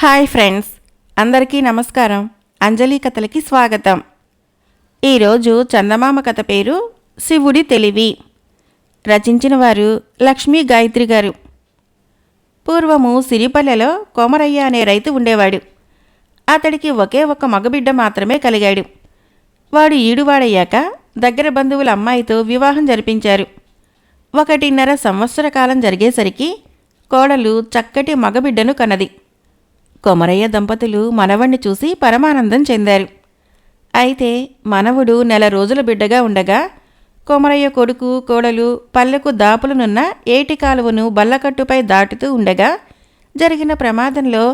Hi friends అందరికీ నమస్కారం. అంజలి కథలకి స్వాగతం. ఈరోజు చందమామ కథ పేరు శివుడి తెలివి. రచించిన వారు లక్ష్మీ గాయత్రి గారు. పూర్వము సిరిపల్లెలో కోమరయ్య అనే రైతు ఉండేవాడు. అతడికి ఒకే ఒక మగబిడ్డ మాత్రమే కలిగాడు. వాడు ఈడువాడయ్యాక దగ్గర బంధువుల అమ్మాయితో వివాహం జరిపించారు. ఒకటిన్నర సంవత్సర కాలం జరిగేసరికి కోడలు చక్కటి మగబిడ్డను కన్నది. కొమరయ్య దంపతులు మనవణ్ణి చూసి పరమానందం చెందారు. అయితే మనవుడు నెల రోజుల బిడ్డగా ఉండగా కొమరయ్య కొడుకు కోడలు పల్లెకు దాపులనున్న ఏటి కాలువను బల్లకట్టుపై దాటుతూ ఉండగా జరిగిన ప్రమాదంలో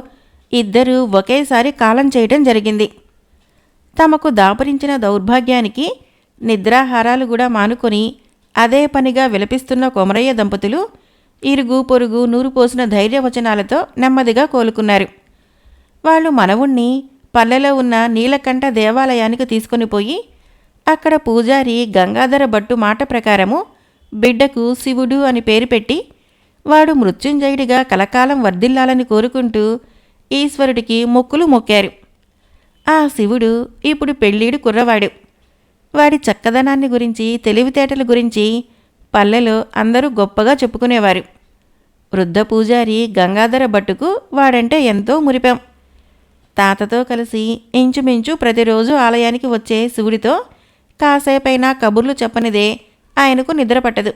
ఇద్దరూ ఒకేసారి కాలం చేయడం జరిగింది. తమకు దాపురించిన దౌర్భాగ్యానికి నిద్రాహారాలు కూడా మానుకొని అదే పనిగా విలపిస్తున్న కొమరయ్య దంపతులు ఇరుగు పొరుగు నూరు పోసిన ధైర్యవచనాలతో నెమ్మదిగా కోలుకున్నారు. వాళ్ళు మనవుణ్ణి పల్లెలో ఉన్న నీలకంఠ దేవాలయానికి తీసుకుని పోయి అక్కడ పూజారి గంగాధర భట్టు మాట ప్రకారము బిడ్డకు శివుడు అని పేరు పెట్టి వాడు మృత్యుంజయుడిగా కలకాలం వర్ధిల్లాలని కోరుకుంటూ ఈశ్వరుడికి మొక్కులు మొక్కారు. ఆ శివుడు ఇప్పుడు పెళ్ళీడు కుర్రవాడు. వాడి చక్కదనాన్ని గురించి తెలివితేటల గురించి పల్లెలో అందరూ గొప్పగా చెప్పుకునేవారు. వృద్ధ పూజారి గంగాధర భట్టుకు వాడంటే ఎంతో మురిపాం. తాతతో కలిసి ఇంచుమించు ప్రతిరోజు ఆలయానికి వచ్చే శివుడితో కాసేపైనా కబుర్లు చెప్పనిదే ఆయనకు నిద్ర పట్టదు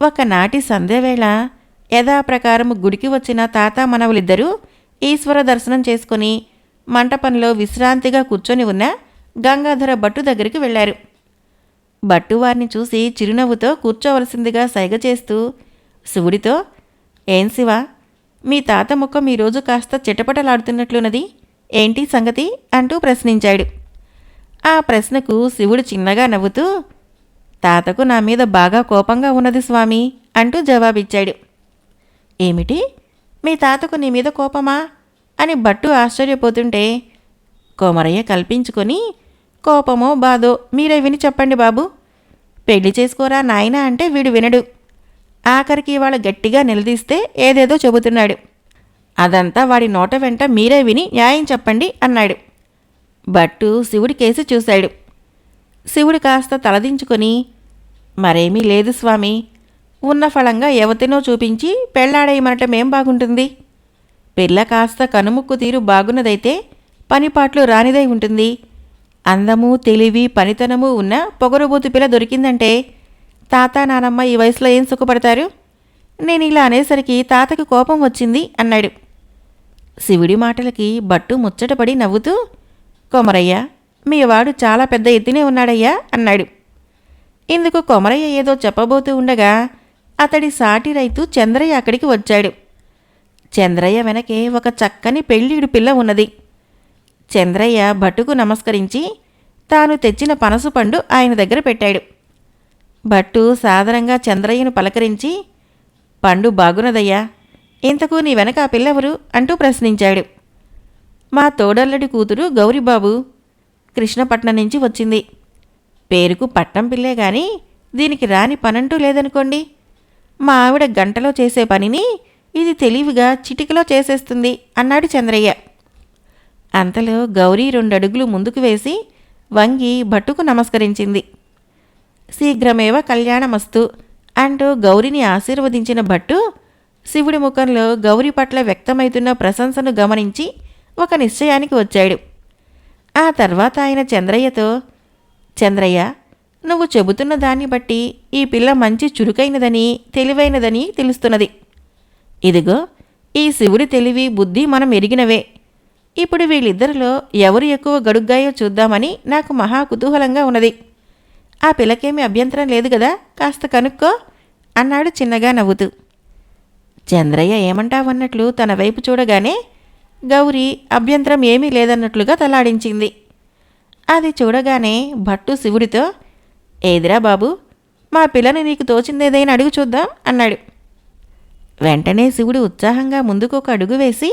ఒకనాటి సంధ్యవేళ యథాప్రకారం గుడికి వచ్చిన తాత మనవలిద్దరూ ఈశ్వర దర్శనం చేసుకుని మంటపంలో విశ్రాంతిగా కూర్చొని ఉన్న గంగాధర భట్టు దగ్గరికి వెళ్ళారు. భట్టు వారిని చూసి చిరునవ్వుతో కూర్చోవలసిందిగా సైగ చేస్తూ శివుడితో ఏం శివ మీ తాత ముఖం ఈరోజు కాస్త చిటపటలాడుతున్నట్లున్నది. ఏంటి సంగతి? అంటూ ప్రశ్నించాడు. ఆ ప్రశ్నకు శివుడు చిన్నగా నవ్వుతూ తాతకు నా మీద బాగా కోపంగా ఉన్నది స్వామి అంటూ జవాబిచ్చాడు. ఏమిటి? మీ తాతకు నీ మీద కోపమా? అని భట్టు ఆశ్చర్యపోతుంటే కోమరయ్య కల్పించుకొని కోపమో బాధో మీరే విని చెప్పండి బాబు. పెళ్ళి చేసుకోరా నాయనా అంటే వీడు వినడు. ఆఖరికి ఇవాళ గట్టిగా నిలదీస్తే ఏదేదో చెబుతున్నాడు. అదంతా వాడి నోట వెంట మీరే విని న్యాయం చెప్పండి అన్నాడు. భట్టు శివుడి కేసి చూశాడు. శివుడు కాస్త తలదించుకొని మరేమీ లేదు స్వామి. ఉన్న ఫలంగా ఎవతినో చూపించి పెళ్ళాడేయమనటమేం బాగుంటుంది. పిల్ల కాస్త కనుముక్కు తీరు బాగున్నదైతే పనిపాట్లు రానిదై ఉంటుంది. అందము తెలివి పనితనము ఉన్న పొగరుబోతు పిల్ల దొరికిందంటే తాత నానమ్మ ఈ వయసులో ఏం సుఖపడతారు? నేను ఇలా అనేసరికి తాతకి కోపం వచ్చింది అన్నాడు. శివుడి మాటలకి బట్టు ముచ్చటపడి నవ్వుతూ కొమరయ్య మీ వాడు చాలా పెద్ద ఎత్తునే ఉన్నాడయ్యా అన్నాడు. ఇందుకు కొమరయ్య ఏదో చెప్పబోతూ ఉండగా అతడి సాటి రైతు చంద్రయ్య అక్కడికి వచ్చాడు. చంద్రయ్య వెనకే ఒక చక్కని పెళ్ళిడు పిల్ల ఉన్నది. చంద్రయ్య భట్టుకు నమస్కరించి తాను తెచ్చిన పనసు పండు ఆయన దగ్గర పెట్టాడు. భట్టు సాదరంగా చంద్రయ్యను పలకరించి పండు బాగున్నదయ్యా ఇంతకు నీ వెనక ఆ పిల్లెవరు? అంటూ ప్రశ్నించాడు. మా తోడల్లడి కూతురు గౌరీబాబు కృష్ణపట్నం నుంచి వచ్చింది. పేరుకు పట్నం పిల్లే గాని దీనికి రాని పనంటూ లేదనుకోండి. మా ఆవిడ గంటలో చేసే పనిని ఇది తెలివిగా చిటికలో చేసేస్తుంది అన్నాడు చంద్రయ్య. అంతలో గౌరీ రెండడుగులు ముందుకు వేసి వంగి భట్టుకు నమస్కరించింది. శీఘ్రమేవ కళ్యాణమస్తు అంటూ గౌరిని ఆశీర్వదించిన భట్టు శివుడి ముఖంలో గౌరి పట్ల వ్యక్తమవుతున్న ప్రశంసను గమనించి ఒక నిశ్చయానికి వచ్చాడు. ఆ తర్వాత ఆయన చంద్రయ్యతో చంద్రయ్య నువ్వు చెబుతున్న దాన్ని బట్టి ఈ పిల్ల మంచి చురుకైనదని తెలివైనదని తెలుస్తున్నది. ఇదిగో ఈ శివుడి తెలివి బుద్ధి మనం ఎరిగినవే. ఇప్పుడు వీళ్ళిద్దరిలో ఎవరు ఎక్కువ గడుగ్గాయో చూద్దామని నాకు మహా కుతూహలంగా ఉన్నది. ఆ పిల్లకేమీ అభ్యంతరం లేదు కదా కాస్త కనుక్కో అన్నాడు చిన్నగా నవ్వుతూ. చంద్రయ్య ఏమంటావన్నట్లు తన వైపు చూడగానే గౌరీ అభ్యంతరం ఏమీ లేదన్నట్లుగా తలాడించింది. అది చూడగానే భట్టు శివుడితో ఏదిరా బాబు మా పిల్లని నీకు తోచిందేదైనా అడుగు చూద్దాం అన్నాడు. వెంటనే శివుడు ఉత్సాహంగా ముందుకు ఒక అడుగు వేసి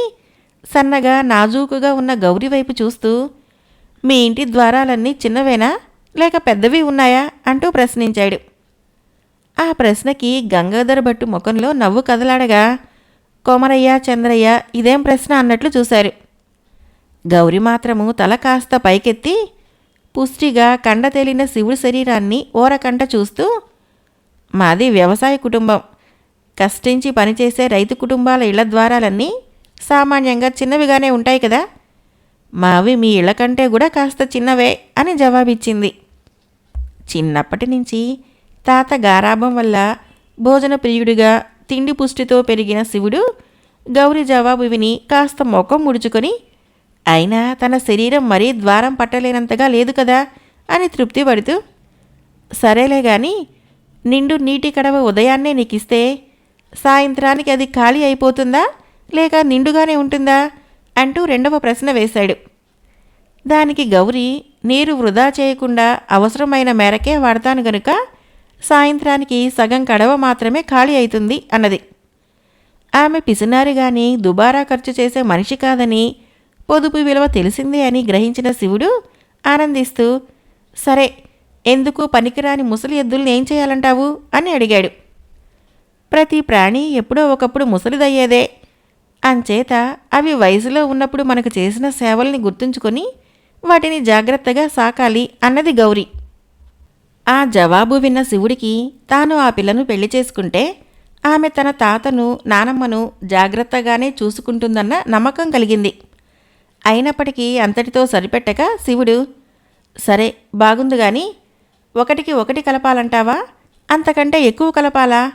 సన్నగా నాజూకుగా ఉన్న గౌరి వైపు చూస్తూ మీ ఇంటి ద్వారాలన్నీ చిన్నవేనా? లేక పెద్దవి ఉన్నాయా? అంటూ ప్రశ్నించాడు. ఆ ప్రశ్నకి గంగాధర భట్టు ముఖంలో నవ్వు కదలాడగా కొమరయ్య చంద్రయ్య ఇదేం ప్రశ్న? అన్నట్లు చూశారు. గౌరి మాత్రము తల కాస్త పైకెత్తి పుష్టిగా కండ తేలిన శివుడి శరీరాన్ని ఓరకంట చూస్తూ మాది వ్యవసాయ కుటుంబం. కష్టించి పనిచేసే రైతు కుటుంబాల ఇళ్ళ ద్వారాలన్నీ సామాన్యంగా చిన్నవిగానే ఉంటాయి కదా. మావి మీ ఇళ్ళ కంటే కూడా కాస్త చిన్నవే అని జవాబిచ్చింది. చిన్నప్పటి నుంచి తాత గారాభం వల్ల భోజన ప్రియుడిగా తిండి పుష్టితో పెరిగిన శివుడు గౌరి జవాబు విని కాస్త ముఖం ముడుచుకొని అయినా తన శరీరం మరీ ద్వారం పట్టలేనంతగా లేదు కదా? అని తృప్తి పడుతూ సరేలే గాని నిండు నీటి కడవ ఉదయాన్నే నీకిస్తే సాయంత్రానికి అది ఖాళీ అయిపోతుందా? లేక నిండుగానే ఉంటుందా? అంటూ రెండవ ప్రశ్న వేశాడు. దానికి గౌరి నీరు వృధా చేయకుండా అవసరమైన మేరకే వాడతాను గనుక సాయంత్రానికి సగం కడవ మాత్రమే ఖాళీ అవుతుంది అన్నది. ఆమె పిసినారి గాని దుబారా ఖర్చు చేసే మనిషి కాదని పొదుపు విలువ తెలిసిందే అని గ్రహించిన శివుడు ఆనందిస్తూ సరే ఎందుకు పనికిరాని ముసలి ఎద్దుల్ని ఏం చేయాలంటావు? అని అడిగాడు. ప్రతి ప్రాణి ఎప్పుడో ఒకప్పుడు ముసలిదయ్యేదే. అంచేత అవి వయసులో ఉన్నప్పుడు మనకు చేసిన సేవల్ని గుర్తుంచుకొని వాటిని జాగ్రత్తగా సాకాలి అన్నది గౌరి. ఆ జవాబు విన్న శివుడికి తాను ఆ పిల్లను పెళ్ళి చేసుకుంటే ఆమె తన తాతను నానమ్మను జాగ్రత్తగానే చూసుకుంటుందన్న నమ్మకం కలిగింది. అయినప్పటికీ అంతటితో సరిపెట్టక శివుడు సరే బాగుంది గాని ఒకటికి ఒకటి కలపాలంటావా? అంతకంటే ఎక్కువ కలపాలా?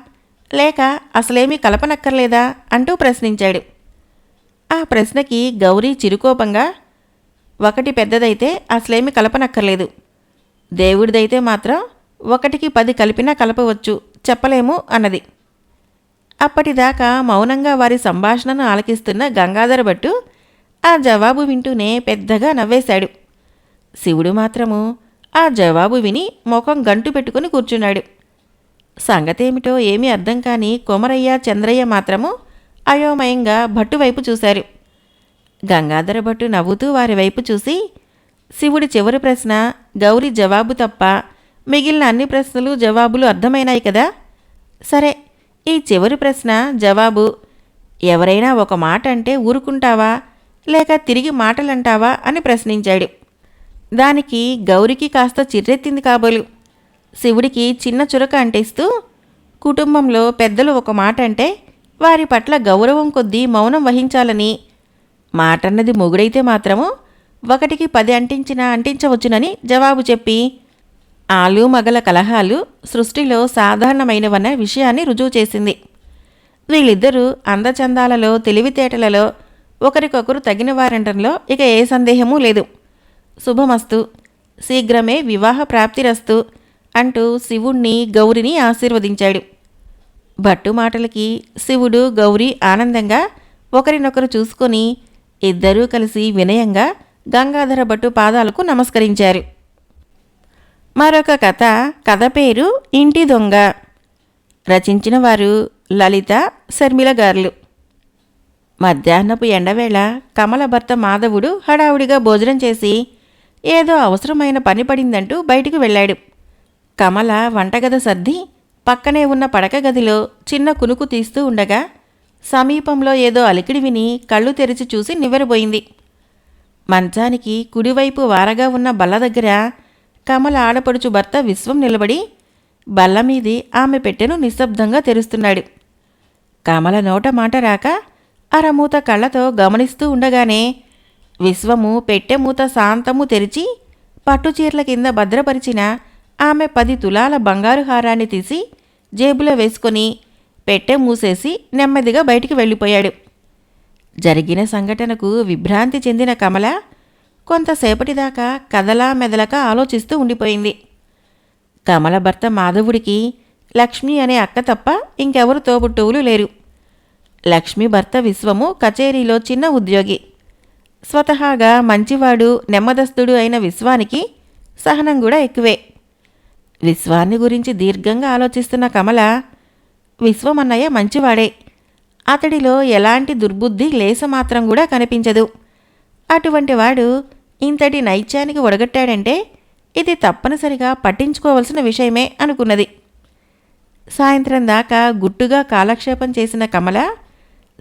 లేక అసలేమీ కలపనక్కర్లేదా? అంటూ ప్రశ్నించాడు. ఆ ప్రశ్నకి గౌరీ చిరుకోపంగా ఒకటి పెద్దదైతే అసలేమి కలపనక్కర్లేదు. దేవుడిదైతే మాత్రం ఒకటికి పది కలిపినా కలపవచ్చు చెప్పలేము అన్నది. అప్పటిదాకా మౌనంగా వారి సంభాషణను ఆలకిస్తున్న గంగాధర భట్టు ఆ జవాబు వింటూనే పెద్దగా నవ్వేశాడు. శివుడు మాత్రము ఆ జవాబు విని ముఖం గంటు పెట్టుకుని కూర్చున్నాడు. సంగతేమిటో ఏమీ అర్థం కాని కొమరయ్య చంద్రయ్య మాత్రము అయోమయంగా భట్టువైపు చూశారు. గంగాధర భట్టు నవ్వుతూ వారి వైపు చూసి శివుడి చివరి ప్రశ్న గౌరి జవాబు తప్ప మిగిలిన అన్ని ప్రశ్నలు జవాబులు అర్థమైనాయి కదా? సరే ఈ చివరి ప్రశ్న జవాబు ఎవరైనా ఒక మాట అంటే ఊరుకుంటావా? లేక తిరిగి మాటలంటావా? అని ప్రశ్నించాడు. దానికి గౌరికి కాస్త చిర్రెత్తింది కాబోలు. శివుడికి చిన్న చురక అంటిస్తూ కుటుంబంలో పెద్దలు ఒక మాట అంటే వారి పట్ల గౌరవం కొద్దీ మౌనం వహించాలని మాటన్నది మొగుడైతే మాత్రము ఒకటికి పది అంటించినా అంటించవచ్చునని జవాబు చెప్పి ఆలు మగల కలహాలు సృష్టిలో సాధారణమైనవన్న విషయాన్ని రుజువు చేసింది. వీళ్ళిద్దరూ అందచందాలలో తెలివితేటలలో ఒకరికొకరు తగిన వారంటంలో ఇక ఏ సందేహమూ లేదు. శుభమస్తు. శీఘ్రమే వివాహ ప్రాప్తిరస్తు అంటూ శివుణ్ణి గౌరిని ఆశీర్వదించాడు. భట్టు మాటలకి శివుడు గౌరి ఆనందంగా ఒకరినొకరు చూసుకొని ఇద్దరూ కలిసి వినయంగా గంగాధర భట్టు పాదాలకు నమస్కరించారు. మరొక కథ కథ పేరు ఇంటి దొంగ. రచించిన వారు లలిత శర్మిల గారులు. మధ్యాహ్నపు ఎండవేళ కమల భర్త మాధవుడు హడావుడిగా భోజనం చేసి ఏదో అవసరమైన పని పడిందంటూ బయటికి వెళ్ళాడు. కమల వంటగద సర్ది పక్కనే ఉన్న పడక గదిలో చిన్న కునుకు తీస్తూ ఉండగా సమీపంలో ఏదో అలికిడి విని కళ్ళు తెరిచి చూసి నివ్వెరబోయింది. మంచానికి కుడివైపు వారగా ఉన్న బల్ల దగ్గర కమల ఆడపడుచు భర్త విశ్వం నిలబడి బల్ల మీది ఆమె పెట్టెను నిశ్శబ్దంగా తెరుస్తున్నాడు. కమల నోట మాట రాక అరమూత కళ్ళతో గమనిస్తూ ఉండగానే విశ్వము పెట్టె మూత శాంతము తెరిచి పట్టుచీరల కింద భద్రపరిచిన ఆమె పది తులాల బంగారు హారాన్ని తీసి జేబులో వేసుకొని పెట్టె మూసేసి నెమ్మదిగా బయటికి వెళ్ళిపోయాడు. జరిగిన సంఘటనకు విభ్రాంతి చెందిన కమల కొంతసేపటిదాకా కదలా మెదలక ఆలోచిస్తూ ఉండిపోయింది. కమల భర్త మాధవుడికి లక్ష్మి అనే అక్క తప్ప ఇంకెవరు తోబుట్టువులు లేరు. లక్ష్మి భర్త విశ్వము కచేరీలో చిన్న ఉద్యోగి. స్వతహాగా మంచివాడు నెమ్మదస్తుడు అయిన విశ్వానికి సహనం కూడా ఎక్కువే. విశ్వాన్ని గురించి దీర్ఘంగా ఆలోచిస్తున్న కమల విశ్వమన్నయ్య మంచివాడే. అతడిలో ఎలాంటి దుర్బుద్ధి లేసమాత్రం కూడా కనిపించదు. అటువంటి వాడు ఇంతటి నైత్యానికి ఒడగట్టాడంటే ఇది తప్పనిసరిగా పట్టించుకోవలసిన విషయమే అనుకున్నది. సాయంత్రం దాకా గుట్టుగా కాలక్షేపం చేసిన కమల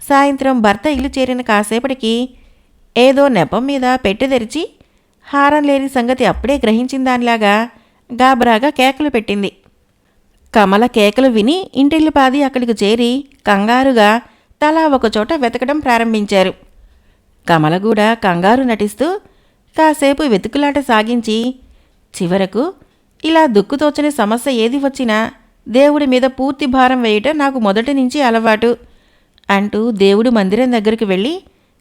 సాయంత్రం భర్త ఇల్లు చేరిన కాసేపటికి ఏదో నెపం మీద పెట్టి తెరిచి హారం లేని సంగతి అప్పుడే గ్రహించిందానిలాగా గాబరాగా కేకలు పెట్టింది. కమల కేకలు విని ఇంటిల్లిపాది అక్కడికి చేరి కంగారుగా తలా ఒకచోట వెతకడం ప్రారంభించారు. కమల కూడా కంగారు నటిస్తూ కాసేపు వెతుకులాట సాగించి చివరకు ఇలా దుక్కుతోచని సమస్య ఏది వచ్చినా దేవుడి మీద పూర్తి భారం వేయటం నాకు మొదటి నుంచి అలవాటు అంటూ దేవుడు మందిరం దగ్గరికి వెళ్ళి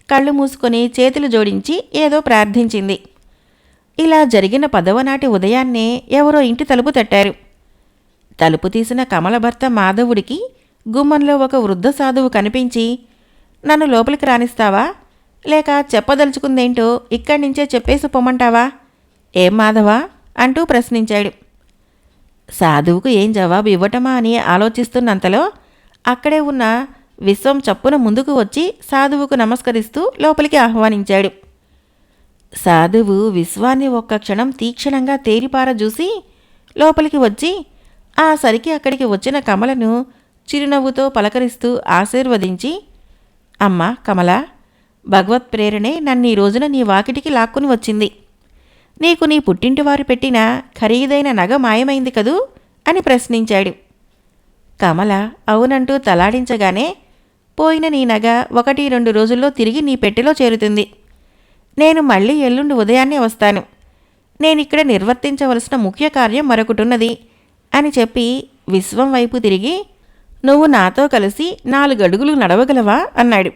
కళ్ళు మూసుకొని చేతులు జోడించి ఏదో ప్రార్థించింది. ఇలా జరిగిన పదవనాటి ఉదయాన్నే ఎవరో ఇంటి తలుపు తట్టారు. తలుపు తీసిన కమలభర్త మాధవుడికి గుమ్మంలో ఒక వృద్ధ సాధువు కనిపించి నన్ను లోపలికి రానిస్తావా? లేక చెప్పదలుచుకుందేంటో ఇక్కడి నుంచే చెప్పేసి పొమ్మంటావా? ఏం మాధవా? అంటూ ప్రశ్నించాడు. సాధువుకు ఏం జవాబు ఇవ్వటమా అని ఆలోచిస్తున్నంతలో అక్కడే ఉన్న విశ్వం చప్పున ముందుకు వచ్చి సాధువుకు నమస్కరిస్తూ లోపలికి ఆహ్వానించాడు. సాధువు విశ్వాన్ని ఒక్క క్షణం తీక్షణంగా తేలిపార చూసి లోపలికి వచ్చి ఆ సరికి అక్కడికి వచ్చిన కమలను చిరునవ్వుతో పలకరిస్తూ ఆశీర్వదించి అమ్మ కమల భగవత్ ప్రేరణే నన్ను ఈ రోజున నీ వాకిటికి లాక్కుని వచ్చింది. నీకు నీ పుట్టింటివారు పెట్టిన ఖరీదైన నగ మాయమైంది కదూ? అని ప్రశ్నించాడు. కమల అవునంటూ తలాడించగానే పోయిన నీ నగ ఒకటి రెండు రోజుల్లో తిరిగి నీ పెట్టెలో చేరుతుంది. నేను మళ్ళీ ఎల్లుండి ఉదయాన్నే వస్తాను. నేనిక్కడ నిర్వర్తించవలసిన ముఖ్య కార్యం మరొకటున్నది. అని చెప్పి విశ్వం వైపు తిరిగి నువ్వు నాతో కలిసి నాలుగడుగులు నడవగలవా? అన్నాడు.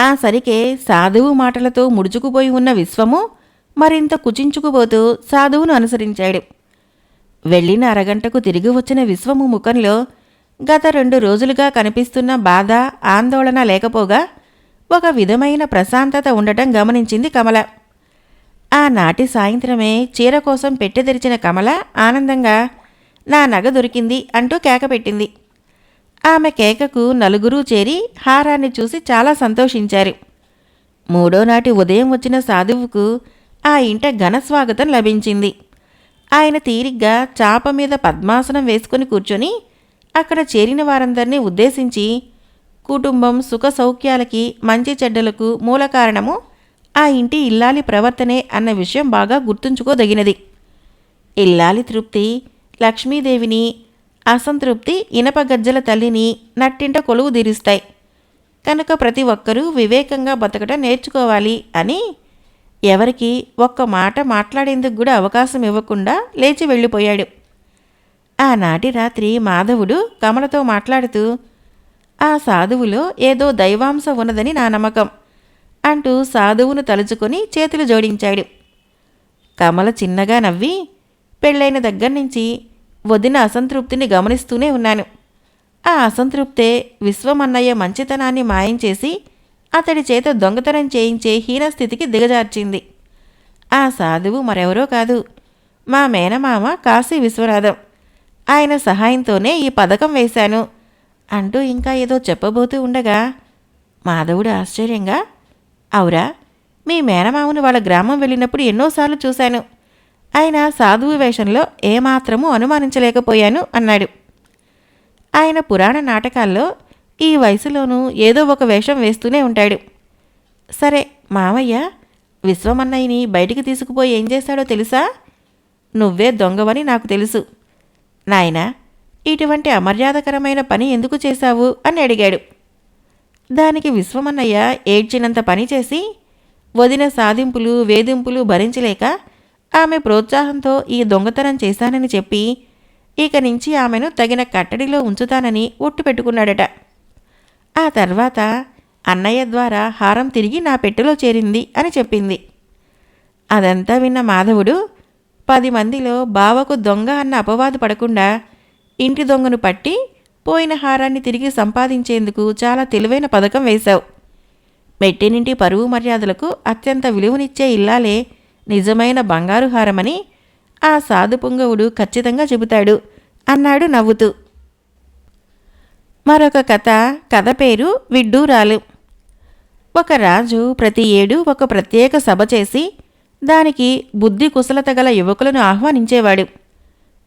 ఆ సరికే సాధువు మాటలతో ముడుచుకుపోయి ఉన్న విశ్వము మరింత కుచించుకుపోతూ సాధువును అనుసరించాడు. వెళ్ళిన అరగంటకు తిరిగి వచ్చిన విశ్వము ముఖంలో గత రెండు రోజులుగా కనిపిస్తున్న బాధ ఆందోళన లేకపోగా ఒక విధమైన ప్రశాంతత ఉండటం గమనించింది కమల. ఆనాటి సాయంత్రమే చీర కోసం పెట్టె తెరిచిన కమల ఆనందంగా నా నగ దొరికింది అంటూ కేక పెట్టింది. ఆమె కేకకు నలుగురూ చేరి హారాన్ని చూసి చాలా సంతోషించారు. మూడో నాటి ఉదయం వచ్చిన సాధువుకు ఆ ఇంట ఘన స్వాగతం లభించింది. ఆయన తీరిగ్గా చాప మీద పద్మాసనం వేసుకుని కూర్చొని అక్కడ చేరిన వారందరినీ ఉద్దేశించి కుటుంబం సుఖ సౌఖ్యాలకి మంచి చెడ్డలకు మూల కారణము ఆ ఇంటి ఇల్లాలి ప్రవర్తనే అన్న విషయం బాగా గుర్తుంచుకోదగినది. ఇల్లాలి తృప్తి లక్ష్మీదేవిని అసంతృప్తి ఇనప గజ్జల తల్లిని నట్టింట కొలువు తీరుస్తాయి. కనుక ప్రతి ఒక్కరూ వివేకంగా బతకడం నేర్చుకోవాలి అని ఎవరికి ఒక్క మాట మాట్లాడేందుకు కూడా అవకాశం ఇవ్వకుండా లేచి వెళ్ళిపోయాడు. ఆనాటి రాత్రి మాధవుడు కమలతో మాట్లాడుతూ ఆ సాధువులో ఏదో దైవాంశ ఉన్నదని నా నమ్మకం అంటూ సాధువును తలుచుకొని చేతులు జోడించాడు. కమల చిన్నగా నవ్వి పెళ్ళైన దగ్గర నుంచి వదిన అసంతృప్తిని గమనిస్తూనే ఉన్నాను. ఆ అసంతృప్తే విశ్వమన్నయ్య మంచితనాన్ని మాయం చేసి అతడి చేత దొంగతనం చేయించే హీనస్థితికి దిగజార్చింది. ఆ సాధువు మరెవరో కాదు. మా మేనమామ కాశీ విశ్వనాథం. ఆయన సహాయంతోనే ఈ పథకం వేశాను. అంటూ ఇంకా ఏదో చెప్పబోతూ ఉండగా మాధవుడు ఆశ్చర్యంగా అవురా మీ మేనమామను వాళ్ళ గ్రామం వెళ్ళినప్పుడు ఎన్నోసార్లు చూశాను. ఆయన సాధువు వేషంలో ఏమాత్రమూ అనుమానించలేకపోయాను అన్నాడు. ఆయన పురాణ నాటకాల్లో ఈ వయసులోనూ ఏదో ఒక వేషం వేస్తూనే ఉంటాడు. సరే మామయ్య విశ్వమన్నయ్యని బయటికి తీసుకుపోయి ఏం చేశాడో తెలుసా? నువ్వే దొంగవని నాకు తెలుసు. నాయనా ఇటువంటి అమర్యాదకరమైన పని ఎందుకు చేశావు? అని అడిగాడు. దానికి విశ్వమన్నయ్య ఏడ్చినంత పని చేసి వదిన సాధింపులు వేధింపులు భరించలేక ఆమె ప్రోత్సాహంతో ఈ దొంగతనం చేశానని చెప్పి ఇక నుంచి ఆమెను తగిన కట్టడిలో ఉంచుతానని ఒట్టు పెట్టుకున్నాడట. ఆ తర్వాత అన్నయ్య ద్వారా హారం తిరిగి నా పెట్టెలో చేరింది అని చెప్పింది. అదంతా విన్న మాధవుడు పది మందిలో బావకు దొంగ అన్న అపవాదు పడకుండా ఇంటి దొంగను పట్టి పోయిన హారాన్ని తిరిగి సంపాదించేందుకు చాలా తెలివైన పథకం వేశావు. మెట్టినింటి పరువు మర్యాదలకు అత్యంత విలువనిచ్చే ఇల్లాలే నిజమైన బంగారు హారమని ఆ సాధు పుంగవుడు ఖచ్చితంగా చెబుతాడు అన్నాడు నవ్వుతూ. మరొక కథ కథ పేరు విడ్డూరాలు. ఒక రాజు ప్రతి ఏడు ఒక ప్రత్యేక సభ చేసి దానికి బుద్ధి కుశలత గల యువకులను ఆహ్వానించేవాడు.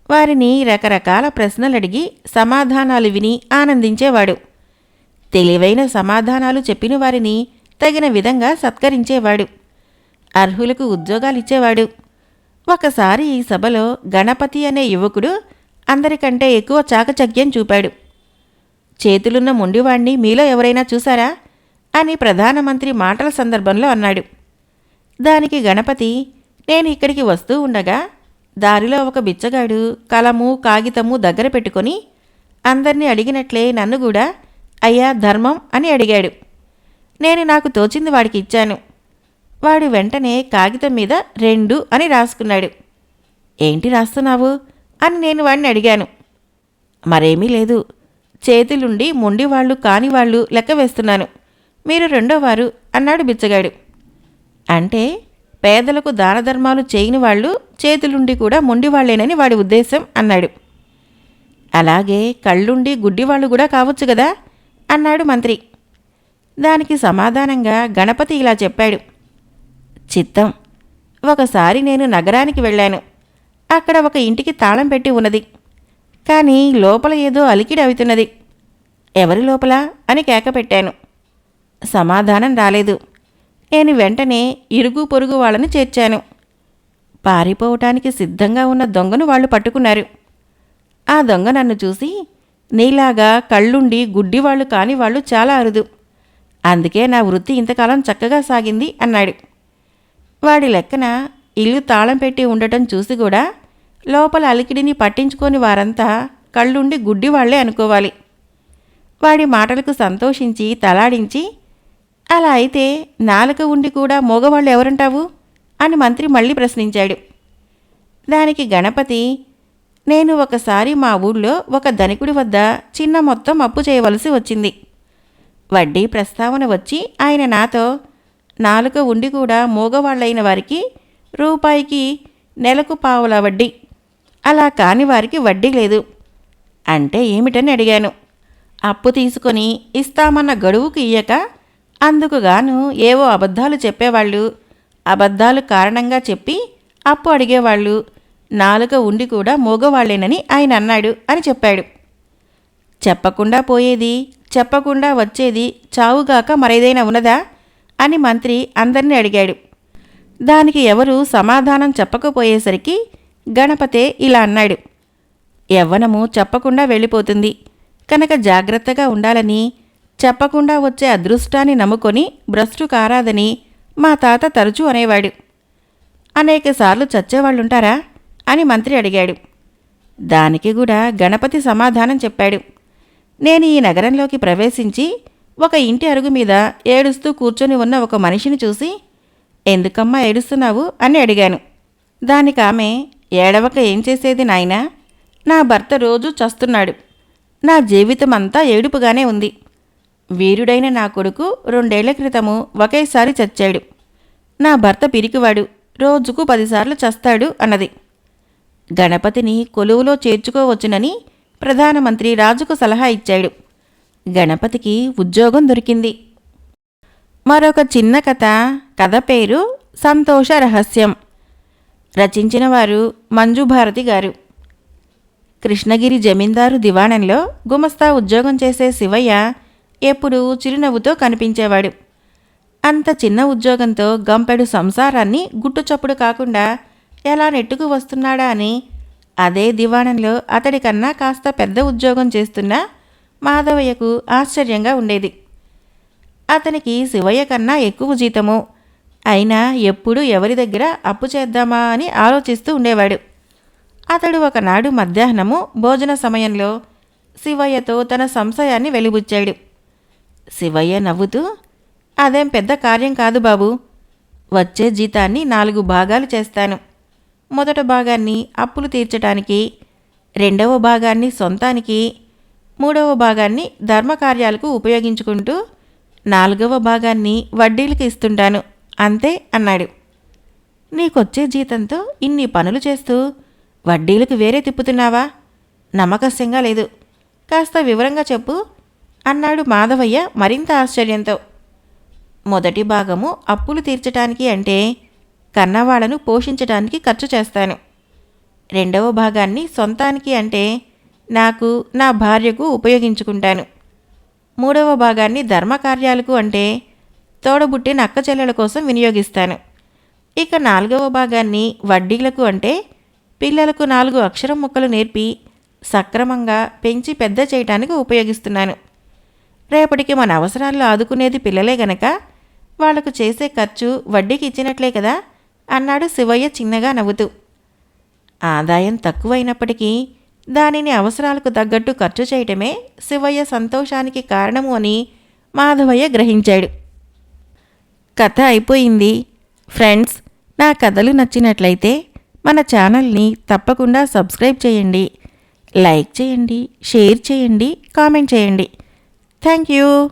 వారిని రకరకాల ప్రశ్నలు అడిగి సమాధానాలు విని ఆనందించేవాడు. తెలివైన సమాధానాలు చెప్పిన వారిని తగిన విధంగా సత్కరించేవాడు. అర్హులకు ఉద్యోగాలిచ్చేవాడు. ఒకసారి ఈ సభలో గణపతి అనే యువకుడు అందరికంటే ఎక్కువ చాకచక్యం చూపాడు. చేతులున్న మొండివాణ్ణి మీలో ఎవరైనా చూసారా అని ప్రధానమంత్రి మాటల సందర్భంలో అన్నాడు. దానికి గణపతి నేను ఇక్కడికి వస్తూ ఉండగా దారిలో ఒక బిచ్చగాడు కలము కాగితము దగ్గర పెట్టుకొని అందరినీ అడిగినట్లే నన్ను కూడా అయ్యా ధర్మం అని అడిగాడు. నేను నాకు తోచింది వాడికి ఇచ్చాను. వాడు వెంటనే కాగితం మీద రెండు అని రాసుకున్నాడు. ఏంటి రాస్తున్నావు? అని నేను వాడిని అడిగాను. మరేమీ లేదు. చేతులుండి మొండివాళ్ళు కానివాళ్ళు లెక్క వేస్తున్నాను. మీరు రెండోవారు అన్నాడు బిచ్చగాడు. అంటే పేదలకు దానధర్మాలు చేయని వాళ్ళు చేతులుండి కూడా మొండివాళ్ళేనని వాడి ఉద్దేశం అన్నాడు. అలాగే కళ్ళుండి గుడ్డివాళ్ళు కూడా కావచ్చు కదా? అన్నాడు మంత్రి. దానికి సమాధానంగా గణపతి ఇలా చెప్పాడు. చిత్తం. ఒకసారి నేను నగరానికి వెళ్ళాను. అక్కడ ఒక ఇంటికి తాళం పెట్టి ఉన్నది. కానీ లోపల ఏదో అలికిడి అవుతున్నది. ఎవరి లోపల? అని కేక పెట్టాను. సమాధానం రాలేదు. నేను వెంటనే ఇరుగు పొరుగు వాళ్ళని చేర్చాను. పారిపోవటానికి సిద్ధంగా ఉన్న దొంగను వాళ్ళు పట్టుకున్నారు. ఆ దొంగ నన్ను చూసి నీలాగా కళ్ళుండి గుడ్డివాళ్ళు కాని వాళ్ళు చాలా అరుదు. అందుకే నా వృత్తి ఇంతకాలం చక్కగా సాగింది అన్నాడు. వాడి లెక్కన ఇల్లు తాళం పెట్టి ఉండటం చూసి కూడా లోపల అలికిడిని పట్టించుకొని వారంతా కళ్ళుండి గుడ్డివాళ్ళే అనుకోవాలి. వాడి మాటలకు సంతోషించి తలాడించి అలా అయితే నాలుక ఉండి కూడా మోగవాళ్ళు ఎవరంటావు? అని మంత్రి మళ్ళీ ప్రశ్నించాడు. దానికి గణపతి నేను ఒకసారి మా ఊళ్ళో ఒక ధనికుడి వద్ద చిన్న మొత్తం అప్పు చేయవలసి వచ్చింది. వడ్డీ ప్రస్తావన వచ్చి ఆయన నాతో నాలుక ఉండి కూడా మూగవాళ్ళైన వారికి రూపాయికి నెలకు పావుల వడ్డీ. అలా కాని వారికి వడ్డీ లేదు. అంటే ఏమిటని అడిగాను. అప్పు తీసుకొని ఇస్తామన్న గడువుకు ఇయ్యక అందుకు గాను ఏవో అబద్ధాలు చెప్పేవాళ్ళు. అబద్ధాలు కారణంగా చెప్పి అప్పు అడిగేవాళ్ళు. నాలుక ఉండి కూడా మూగవాళ్ళేనని ఆయన అన్నాడు అని చెప్పాడు. చెప్పకుండా పోయేది చెప్పకుండా వచ్చేది చావుగాక మరేదైనా ఉన్నదా? అని మంత్రి అందరినీ అడిగాడు. దానికి ఎవరు సమాధానం చెప్పకపోయేసరికి గణపతే ఇలా అన్నాడు. యవ్వనము చెప్పకుండా వెళ్ళిపోతుంది. కనుక జాగ్రత్తగా ఉండాలని చెప్పకుండా వచ్చే అదృష్టాన్ని నమ్ముకొని భ్రష్టు కారాదని మా తాత తరచూ అనేవాడు. అనేకసార్లు చచ్చేవాళ్ళుంటారా? అని మంత్రి అడిగాడు. దానికి కూడా గణపతి సమాధానం చెప్పాడు. నేను ఈ నగరంలోకి ప్రవేశించి ఒక ఇంటి అరుగు మీద ఏడుస్తూ కూర్చొని ఉన్న ఒక మనిషిని చూసి ఎందుకమ్మా ఏడుస్తున్నావు? అని అడిగాను. దానికి ఆమె ఏడవక ఏం చేసేది నాయనా? నా భర్త రోజు చస్తున్నాడు. నా జీవితం అంతా ఏడుపుగానే ఉంది. వీరుడైన నా కొడుకు రెండేళ్ళ క్రితము ఒకేసారి చచ్చాడు. నా భర్త పిరికివాడు. రోజుకు పదిసార్లు చస్తాడు అన్నది. గణపతిని కొలువులో చేర్చుకోవచ్చునని ప్రధానమంత్రి రాజుకు సలహా ఇచ్చాడు. గణపతికి ఉద్యోగం దొరికింది. మరొక చిన్న కథ కథ పేరు సంతోష రహస్యం. రచించిన వారు మంజుభారతి గారు. కృష్ణగిరి జమీందారు దివాణంలో గుమస్తా ఉద్యోగం చేసే శివయ్య ఎప్పుడూ చిరునవ్వుతో కనిపించేవాడు. అంత చిన్న ఉద్యోగంతో గంపెడు సంసారాన్ని గుట్టుచప్పుడు కాకుండా ఎలా నెట్టుకు వస్తున్నాడా అని అదే దివాణంలో అతడికన్నా కాస్త పెద్ద ఉద్యోగం చేస్తున్నా మాధవయ్యకు ఆశ్చర్యంగా ఉండేది. అతనికి శివయ్య కన్నా ఎక్కువ జీతము. అయినా ఎప్పుడు ఎవరి దగ్గర అప్పు చేద్దామా అని ఆలోచిస్తూ ఉండేవాడు. అతడు ఒకనాడు మధ్యాహ్నము భోజన సమయంలో శివయ్యతో తన సంశయాన్ని వెలిబుచ్చాడు. శివయ్య నవ్వుతూ అదేం పెద్ద కార్యం కాదు బాబు. వచ్చే జీతాన్ని నాలుగు భాగాలు చేస్తాను. మొదట భాగాన్ని అప్పులు తీర్చడానికి రెండవ భాగాన్ని సొంతానికి మూడవ భాగాన్ని ధర్మకార్యాలకు ఉపయోగించుకుంటూ నాలుగవ భాగాన్ని వడ్డీలకు ఇస్తుంటాను. అంతే అన్నాడు. నీకొచ్చే జీతంతో ఇన్ని పనులు చేస్తూ వడ్డీలకు వేరే తిప్పుతున్నావా? నమ్మకస్యంగా లేదు. కాస్త వివరంగా చెప్పు అన్నాడు మాధవయ్య మరింత ఆశ్చర్యంతో. మొదటి భాగము అప్పులు తీర్చటానికి అంటే కన్నవాళ్ళను పోషించటానికి ఖర్చు చేస్తాను. రెండవ భాగాన్ని సొంతానికి అంటే నాకు నా భార్యకు ఉపయోగించుకుంటాను. మూడవ భాగాన్ని ధర్మకార్యాలకు అంటే తోడబుట్టిన అక్క చెల్లెల కోసం వినియోగిస్తాను. ఇక నాలుగవ భాగాన్ని వడ్డీలకు అంటే పిల్లలకు నాలుగు అక్షరం ముక్కలు నేర్పి సక్రమంగా పెంచి పెద్ద చేయటానికి ఉపయోగిస్తున్నాను. రేపటికి మన అవసరాల్లో ఆదుకునేది పిల్లలే గనక వాళ్ళకు చేసే ఖర్చు వడ్డీకి ఇచ్చినట్లే కదా అన్నాడు శివయ్య చిన్నగా నవ్వుతూ. ఆదాయం తక్కువైనప్పటికీ దానిని అవసరాలకు తగ్గట్టు ఖర్చు చేయటమే శివయ్య సంతోషానికి కారణము అని మాధవయ్య గ్రహించాడు. కథ అయిపోయింది. ఫ్రెండ్స్ నా కథలు నచ్చినట్లయితే మన ఛానల్ని తప్పకుండా సబ్స్క్రైబ్ చేయండి. లైక్ చేయండి షేర్ చేయండి కామెంట్ చేయండి. Thank you.